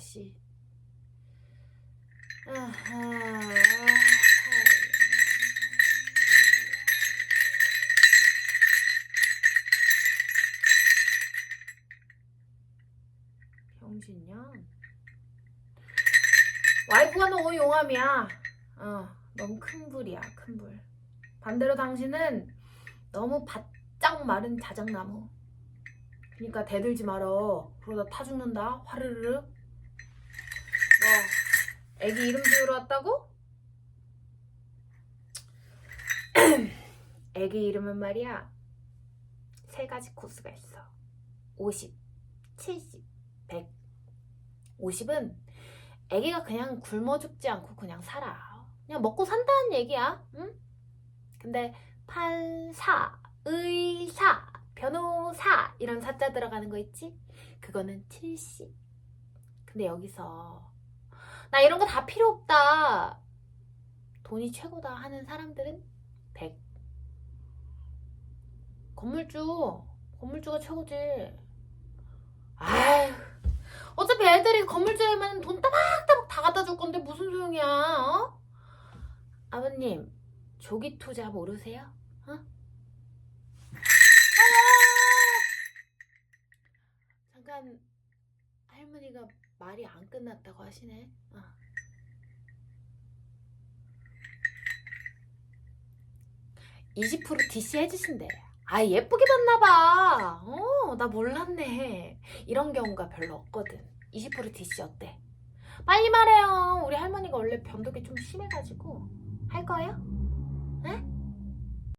씨. 아하. 병신이야. 와이프가 너무 용암이야. 어, 너무 큰 불이야, 큰 불. 반대로 당신은 너무 바짝 마른 자작나무. 그러니까 대들지 말어. 그러다 타 죽는다. 화르르르. 뭐, 애기 이름 지으러 왔다고? 애기 이름은 말이야. 세 가지 코스가 있어. 50, 70, 100. 50은 애기가 그냥 굶어 죽지 않고 그냥 살아. 그냥 먹고 산다는 얘기야. 응? 근데 판사, 의사, 변호사 이런 사자 들어가는 거 있지? 그거는 70. 근데 여기서 나 이런 거 다 필요 없다. 돈이 최고다 하는 사람들은 100. 건물주, 건물주가 최고지. 아휴, 어차피 애들이 건물주에만 돈 따박따박 다 갖다 줄 건데 무슨 소용이야, 어? 아버님, 조기 투자 모르세요? 어? 잠깐 할머니가 말이 안 끝났다고 하시네. 어. (20% DC) 해주신대 아 예쁘게 봤나봐 어 나 몰랐네 이런 경우가 별로 없거든 (20% DC) 어때 빨리 말해요 우리 할머니가 원래 변덕이 좀 심해가지고 할 거예요? 에?